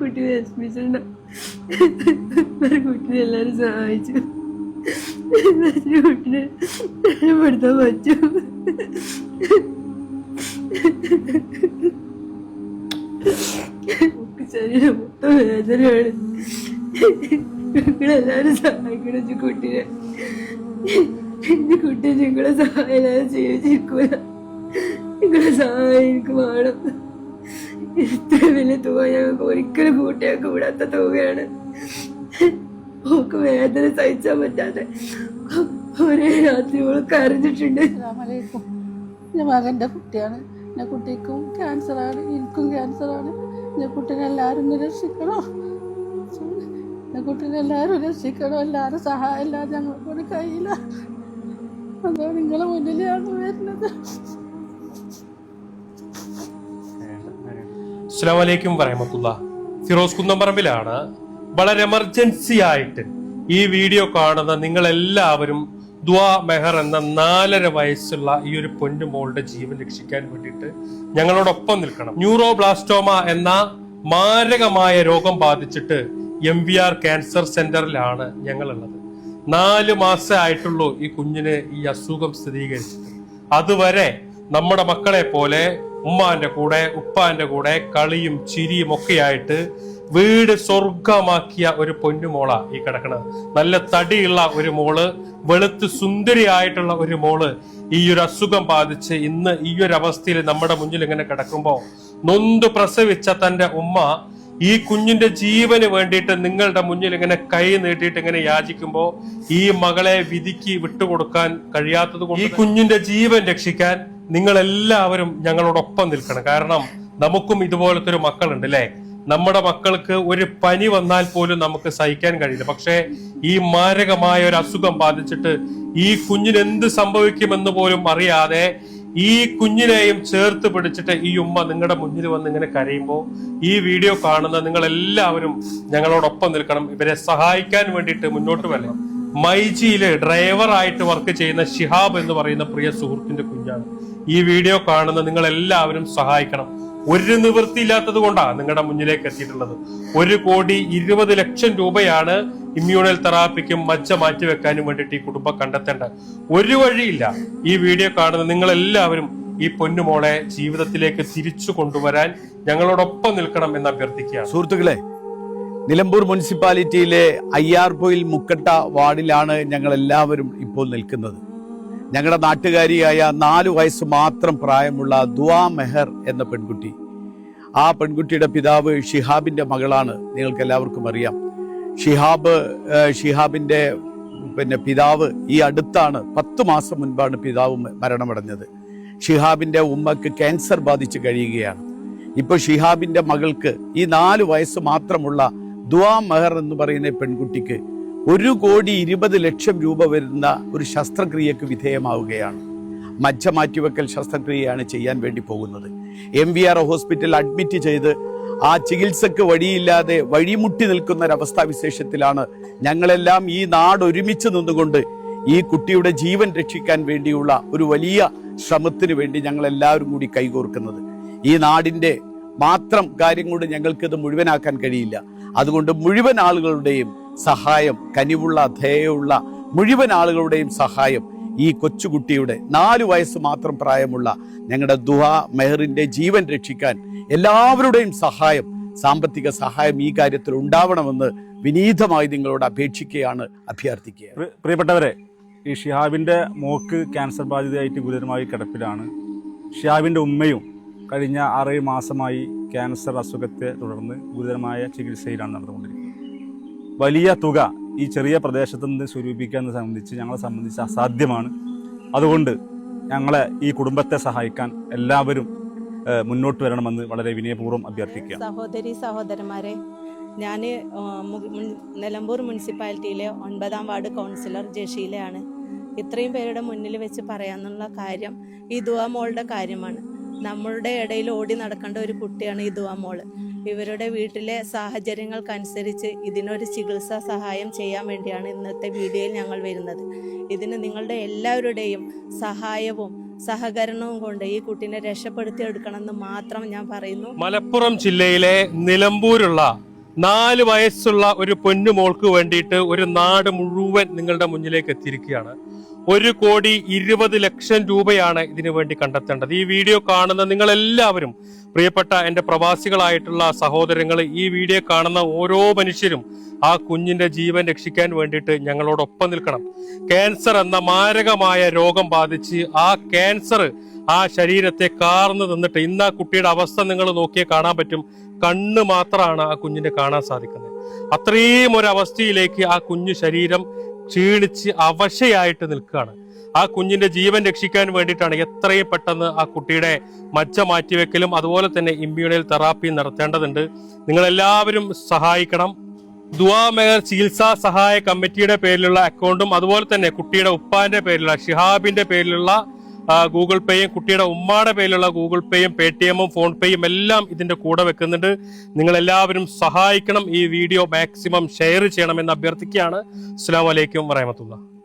കുട്ടി വിഷമിച്ചിട്ടുണ്ടോ. ഒരു കുട്ടിനെ എല്ലാവരും സഹായിച്ചു. ഒരു കുട്ടിനെ രക്ഷപ്പെടുത്താൻ പറ്റും. ശരീരം മൊത്തം വേദനയാണ്. നിങ്ങളെല്ലാവരും സഹായിക്കണം. കുട്ടിനെ എന്റെ കുട്ടി നിങ്ങളെ സഹായം ചെയ്യിച്ചിരിക്കൂല നിങ്ങളെ സഹായം എനിക്ക് ഇത്ര വലിയ തുക ഞങ്ങൾക്ക് ഒരിക്കലും കൂട്ടിയൊക്കെ വിടാത്ത തുകയാണ്. ഓക്ക് വേദന സഹിച്ചാൻ പറ്റാതെ ഒരേ രാത്രി ഓൾ കരഞ്ഞിട്ടുണ്ട്. എന്റെ മകന്റെ കുട്ടിയാണ്. എന്റെ കുട്ടിക്കും ക്യാൻസറാണ്. എനിക്കും ക്യാൻസറാണ്. എന്റെ കുട്ടീനെ എല്ലാവരും രക്ഷിക്കണം എന്റെ കുട്ടീനെ എല്ലാവരും രക്ഷിക്കണോ എല്ലാവരും സഹായം ഇല്ലാതെ ഞങ്ങളെ കൊണ്ട് കഴിയില്ല അതാണ് നിങ്ങളെ മുന്നിലാണ് വരുന്നത്. അസ്സലാമലൈക്കും വറഹമത്തുള്ള. ഫിറോസ് കുന്നംപറമ്പിലാണ് വളരെ എമർജൻസി ആയിട്ട് ഈ വീഡിയോ കാണുന്ന നിങ്ങൾ എല്ലാവരും ദ്വാ മെഹർ എന്ന നാലര വയസ്സുള്ള ഈ ഒരു പൊന്നു മോളുടെ ജീവൻ രക്ഷിക്കാൻ വേണ്ടിയിട്ട് ഞങ്ങളോടൊപ്പം നിൽക്കണം. ന്യൂറോബ്ലാസ്റ്റോമ എന്ന മാരകമായ രോഗം ബാധിച്ചിട്ട് എം വി ആർ ക്യാൻസർ സെന്ററിലാണ് ഞങ്ങളുള്ളത്. നാല് മാസമായിട്ടുള്ളൂ ഈ കുഞ്ഞിന് ഈ അസുഖം സ്ഥിരീകരിച്ചത് അതുവരെ നമ്മുടെ മക്കളെ പോലെ ഉമ്മാന്റെ കൂടെ ഉപ്പാന്റെ കൂടെ കളിയും ചിരിയും ഒക്കെയായിട്ട് വീട് സ്വർഗമാക്കിയ ഒരു പൊന്നുമോള ഈ കിടക്കണത് നല്ല തടിയുള്ള ഒരു മോൾ വെളുത്ത് സുന്ദരിയായിട്ടുള്ള ഒരു മോൾ ഈ ഒരു അസുഖം ബാധിച്ച് ഇന്ന് ഈ ഒരു അവസ്ഥയിൽ നമ്മുടെ മുന്നിൽ ഇങ്ങനെ കിടക്കുമ്പോ നൊന്ത് പ്രസവിച്ച തന്റെ ഉമ്മ ഈ കുഞ്ഞിന്റെ ജീവന് വേണ്ടിയിട്ട് നിങ്ങളുടെ മുന്നിൽ ഇങ്ങനെ കൈ നീട്ടിയിട്ട് ഇങ്ങനെ യാചിക്കുമ്പോ ഈ മകളെ വിധിക്ക് വിട്ടുകൊടുക്കാൻ കഴിയാത്തത് ഈ കുഞ്ഞിന്റെ ജീവൻ രക്ഷിക്കാൻ നിങ്ങൾ എല്ലാവരും ഞങ്ങളോടൊപ്പം നിൽക്കണം. കാരണം നമുക്കും ഇതുപോലത്തെ ഒരു മക്കളുണ്ട് അല്ലെ? നമ്മുടെ മക്കൾക്ക് ഒരു പനി വന്നാൽ പോലും നമുക്ക് സഹിക്കാൻ കഴിയില്ല. പക്ഷേ ഈ മാരകമായ ഒരു അസുഖം ബാധിച്ചിട്ട് ഈ കുഞ്ഞിന് എന്ത് സംഭവിക്കുമെന്ന് പോലും അറിയാതെ ഈ കുഞ്ഞിനെയും ചേർത്ത് പിടിച്ചിട്ട് ഈ ഉമ്മ നിങ്ങളുടെ മുന്നിൽ വന്ന് ഇങ്ങനെ കരയുമ്പോൾ ഈ വീഡിയോ കാണുന്ന നിങ്ങൾ എല്ലാവരും ഞങ്ങളോടൊപ്പം നിൽക്കണം. ഇവരെ സഹായിക്കാൻ വേണ്ടിയിട്ട് മുന്നോട്ട് വരണം. മൈജിയിൽ ഡ്രൈവറായിട്ട് വർക്ക് ചെയ്യുന്ന ഷിഹാബ് എന്ന് പറയുന്ന പ്രിയ സുഹൃത്തിന്റെ കുഞ്ഞാണ്. ഈ വീഡിയോ കാണുന്ന നിങ്ങൾ എല്ലാവരും സഹായിക്കണം. ഒരു നിവൃത്തിയില്ലാത്തത് കൊണ്ടാണ് നിങ്ങളുടെ മുന്നിലേക്ക് എത്തിയിട്ടുള്ളത്. ഒരു കോടി ഇരുപത് ലക്ഷം രൂപയാണ് ഇമ്മ്യൂണൽ തെറാപ്പിക്കും മജ്ജ മാറ്റിവെക്കാനും വേണ്ടിയിട്ട് ഈ കുടുംബം കണ്ടെത്തേണ്ടത്. ഒരു വഴിയില്ല. ഈ വീഡിയോ കാണുന്ന നിങ്ങൾ എല്ലാവരും ഈ പൊന്നുമോളെ ജീവിതത്തിലേക്ക് തിരിച്ചു കൊണ്ടുവരാൻ ഞങ്ങളോടൊപ്പം നിൽക്കണം എന്ന് അഭ്യർത്ഥിക്കുകയാണ്. സുഹൃത്തുക്കളെ നിലമ്പൂർ മുനിസിപ്പാലിറ്റിയിലെ അയ്യാർപൊയിൽ മുക്കട്ട വാർഡിലാണ് ഞങ്ങൾ എല്ലാവരും ഇപ്പോൾ നിൽക്കുന്നത്. ഞങ്ങളുടെ നാട്ടുകാരിയായ നാലു വയസ്സ് മാത്രം പ്രായമുള്ള ദുവാ മെഹർ എന്ന പെൺകുട്ടി. ആ പെൺകുട്ടിയുടെ പിതാവ് ഷിഹാബിന്റെ മകളാണ്. നിങ്ങൾക്ക് എല്ലാവർക്കും അറിയാം. ഷിഹാബ് ഷിഹാബിന്റെ പിന്നെ പിതാവ് ഈ അടുത്താണ് പത്ത് മാസം മുൻപാണ് പിതാവ് മരണമടഞ്ഞത്. ഷിഹാബിന്റെ ഉമ്മക്ക് ക്യാൻസർ ബാധിച്ച് കഴിയുകയാണ്. ഇപ്പോൾ ഷിഹാബിന്റെ മകൾക്ക് ഈ നാല് വയസ്സ് മാത്രമുള്ള ദുവാ മെഹർ എന്ന് പറയുന്ന പെൺകുട്ടിക്ക് ഒരു കോടി ഇരുപത് ലക്ഷം രൂപ വരുന്ന ഒരു ശസ്ത്രക്രിയക്ക് വിധേയമാവുകയാണ്. മജ്ജ മാറ്റിവെക്കൽ ശസ്ത്രക്രിയയാണ് ചെയ്യാൻ വേണ്ടി പോകുന്നത്. M V R hospital admit ചെയ്ത് ആ ചികിത്സക്ക് വഴിയില്ലാതെ വഴിമുട്ടി നിൽക്കുന്ന ഒരവസ്ഥാവിശേഷത്തിലാണ് ഞങ്ങളെല്ലാം ഈ നാട് ഒരുമിച്ച് നിന്നുകൊണ്ട് ഈ കുട്ടിയുടെ ജീവൻ രക്ഷിക്കാൻ വേണ്ടിയുള്ള ഒരു വലിയ ശ്രമത്തിന് വേണ്ടി ഞങ്ങൾ എല്ലാവരും കൂടി കൈകോർക്കുന്നത്. ഈ നാടിന്റെ മാത്രം കാര്യം കൊണ്ട് ഞങ്ങൾക്കിത് മുഴുവനാക്കാൻ കഴിയില്ല. അതുകൊണ്ട് മുഴുവൻ ആളുകളുടെയും സഹായം കനിവുള്ള ധേയമുള്ള മുഴുവൻ ആളുകളുടെയും സഹായം ഈ കൊച്ചുകുട്ടിയുടെ നാല് വയസ്സ് മാത്രം പ്രായമുള്ള ഞങ്ങളുടെ ദുഹ മെഹറിന്റെ ജീവൻ രക്ഷിക്കാൻ എല്ലാവരുടെയും സഹായം സാമ്പത്തിക സഹായം ഈ കാര്യത്തിൽ ഉണ്ടാവണമെന്ന് വിനീതമായി നിങ്ങളോട് അപേക്ഷിക്കുകയാണ് അഭ്യർത്ഥിക്കുക പ്രിയപ്പെട്ടവരെ ഈ ഷിഹാബിന്റെ മോക്ക് ക്യാൻസർ ബാധിതയായിട്ട് ഗുരുതരമായി കിടപ്പിലാണ്. ഷിഹാബിന്റെ ഉമ്മയും കഴിഞ്ഞ ആറേഴ് മാസമായി ക്യാൻസർ അസുഖത്തെ തുടർന്ന് ഗുരുതരമായ ചികിത്സയിലാണ് നടന്നുകൊണ്ടിരിക്കുന്നത്. വലിയ തുക ഈ ചെറിയ പ്രദേശത്ത് നിന്ന് സ്വരൂപിക്കുക സംബന്ധിച്ച് ഞങ്ങളെ സംബന്ധിച്ച് അസാധ്യമാണ്. അതുകൊണ്ട് ഞങ്ങളെ ഈ കുടുംബത്തെ സഹായിക്കാൻ എല്ലാവരും മുന്നോട്ട് വരണമെന്ന് വളരെ വിനയപൂർവം അഭ്യർത്ഥിക്കുക സഹോദരി സഹോദരന്മാരെ ഞാൻ നിലമ്പൂർ മുനിസിപ്പാലിറ്റിയിലെ ഒൻപതാം വാർഡ് കൗൺസിലർ ജഷീലയാണ്. ഇത്രയും പേരുടെ മുന്നിൽ വെച്ച് പറയാനുള്ള കാര്യം ഈ ദുവാ മോളുടെ കാര്യമാണ്. നമ്മളുടെ ഇടയിൽ ഓടി നടക്കേണ്ട ഒരു കുട്ടിയാണ് ഇതുവ മോൾ. ഇവരുടെ വീട്ടിലെ സാഹചര്യങ്ങൾക്കനുസരിച്ച് ഇതിനൊരു ചികിത്സാ സഹായം ചെയ്യാൻ വേണ്ടിയാണ് ഇന്നത്തെ വീഡിയോയിൽ ഞങ്ങൾ വരുന്നത്. ഇതിന് നിങ്ങളുടെ എല്ലാവരുടെയും സഹായവും സഹകരണവും കൊണ്ട് ഈ കുട്ടീനെ രക്ഷപ്പെടുത്തിയെടുക്കണമെന്ന് മാത്രം ഞാൻ പറയുന്നു. മലപ്പുറം ജില്ലയിലെ നിലമ്പൂരുള്ള നാല് വയസ്സുള്ള ഒരു പൊന്നുമോൾക്ക് വേണ്ടിയിട്ട് ഒരു നാട് മുഴുവൻ നിങ്ങളുടെ മുന്നിലേക്ക് എത്തിയിരിക്കുകയാണ്. ഒരു കോടി ഇരുപത് ലക്ഷം രൂപയാണ് ഇതിനു വേണ്ടി കണ്ടെത്തേണ്ടത്. ഈ വീഡിയോ കാണുന്ന നിങ്ങൾ എല്ലാവരും പ്രിയപ്പെട്ട എന്റെ പ്രവാസികളായിട്ടുള്ള സഹോദരങ്ങൾ ഈ വീഡിയോ കാണുന്ന ഓരോ മനുഷ്യരും ആ കുഞ്ഞിന്റെ ജീവൻ രക്ഷിക്കാൻ വേണ്ടിയിട്ട് ഞങ്ങളോടൊപ്പം നിൽക്കണം. ക്യാൻസർ എന്ന മാരകമായ രോഗം ബാധിച്ച് ആ ക്യാൻസർ ആ ശരീരത്തെ കാർന്നു നിന്നിട്ട് ഇന്ന് ആ കുട്ടിയുടെ അവസ്ഥ നിങ്ങൾ നോക്കിയേ കാണാൻ പറ്റും. കണ്ണ് മാത്രമാണ് ആ കുഞ്ഞിനെ കാണാൻ സാധിക്കുന്നത്. അത്രയും ഒരു അവസ്ഥയിലേക്ക് ആ കുഞ്ഞു ശരീരം ക്ഷീണിച്ച് അവശയായിട്ട് നിൽക്കുകയാണ്. ആ കുഞ്ഞിന്റെ ജീവൻ രക്ഷിക്കാൻ വേണ്ടിയിട്ടാണ് എത്രയും പെട്ടെന്ന് ആ കുട്ടിയുടെ മജ്ജ മാറ്റിവെക്കലും അതുപോലെ തന്നെ ഇമ്മ്യൂണൽ തെറാപ്പി നടത്തേണ്ടതുണ്ട്. നിങ്ങൾ എല്ലാവരും സഹായിക്കണം. ദുവാ മെഹർ ചികിത്സാ സഹായ കമ്മിറ്റിയുടെ പേരിലുള്ള അക്കൗണ്ടും അതുപോലെ തന്നെ കുട്ടിയുടെ ഉപ്പാന്റെ പേരിലുള്ള ഷിഹാബിന്റെ പേരിലുള്ള ഗൂഗിൾ പേയും കുട്ടിയുടെ ഉമ്മാടെ പേരിലുള്ള ഗൂഗിൾ പേയും പേ ടി എമ്മും ഫോൺ പേയും എല്ലാം ഇതിന്റെ കൂടെ വെക്കുന്നുണ്ട്. നിങ്ങൾ എല്ലാവരും സഹായിക്കണം ഈ വീഡിയോ മാക്സിമം ഷെയർ ചെയ്യണമെന്ന് അഭ്യർത്ഥിക്കുകയാണ്. അസ്സാം വലൈക്കും വറഹമത്തുള്ള